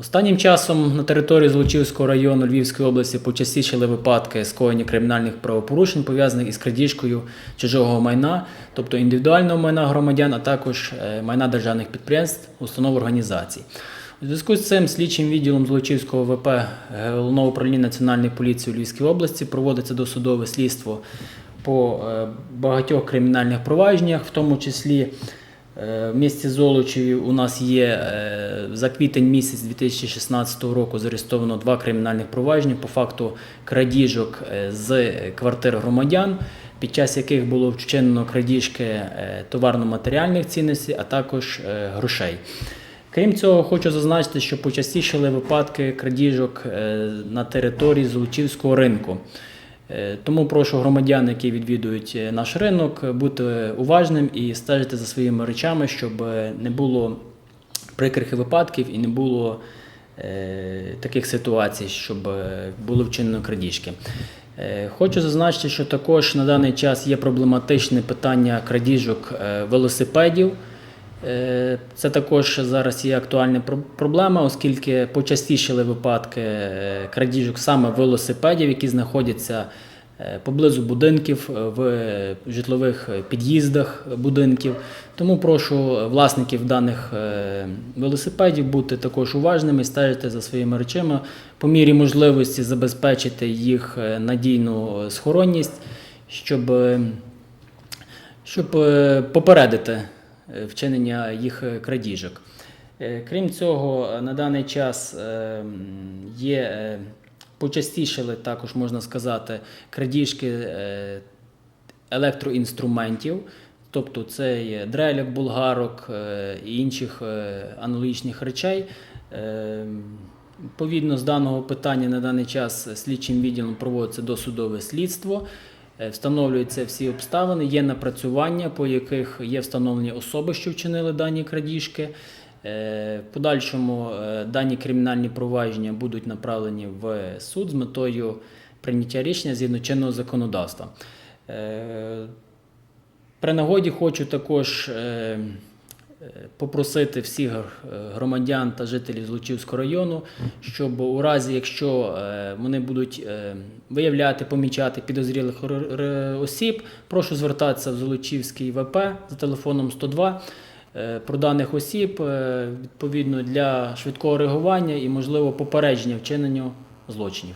Останнім часом на території Злочівського району Львівської області почастішали випадки скоєння кримінальних правопорушень, пов'язаних із крадіжкою чужого майна, тобто індивідуального майна громадян, а також е, майна державних підприємств, установ організацій. У зв'язку з цим слідчим відділом Злочівського ВП Головного управління Національної поліції у Львівській області проводиться досудове слідство по е, багатьох кримінальних провадженнях, в тому числі Е, В місті Золочеві у нас є е, за квітень місяць 2016 року зареєстровано два кримінальних провадження по факту крадіжок е, з квартир громадян, під час яких було вчинено крадіжки е, товарно-матеріальних цінностей, а також е, грошей. Крім цього, хочу зазначити, що почастішали випадки крадіжок е, на території Золочівського ринку. Е, Тому прошу громадян, які відвідують е, наш ринок, бути уважним і стежити за своїми речами, щоб е, не було прикрих випадків і не було таких ситуацій, щоб було вчинено крадіжки. Хочу зазначити, що також на даний час є проблематичне питання крадіжок велосипедів. Е, Це також зараз є актуальна про- проблема, оскільки почастішали випадки е, крадіжок саме велосипедів, які знаходяться е, поблизу будинків, в житлових під'їздах будинків. Тому прошу власників даних велосипедів бути також уважними, стежити за своїми речами, по мірі можливості забезпечити їх надійну схоронність, щоб щоб попередити вчинення їх е, крадіжок. Е, Крім цього, е, на даний час е, є е, почастішали, також можна сказати, крадіжки е, електроінструментів, тобто це є дреляк, булгарок е, і інших е, аналогічних речей. Е, Відповідно з даного питання на даний час слідчим відділом проводиться досудове слідство. Е, Встановлюються всі обставини, є напрацювання, по яких є встановлені особи, що вчинили дані крадіжки. Е, В подальшому е, дані кримінальні провадження будуть направлені в суд з метою прийняття рішення згідно чинного законодавства. При нагоді хочу також попросити всіх е, громадян та жителів Злочівського району, щоб у разі, якщо е, вони будуть е, виявляти, помічати підозрілих осіб, прошу звертатися в Золочівський ВП за телефоном 102 е, про даних осіб відповідно для швидкого реагування і можливо попередження вчинення злочинів.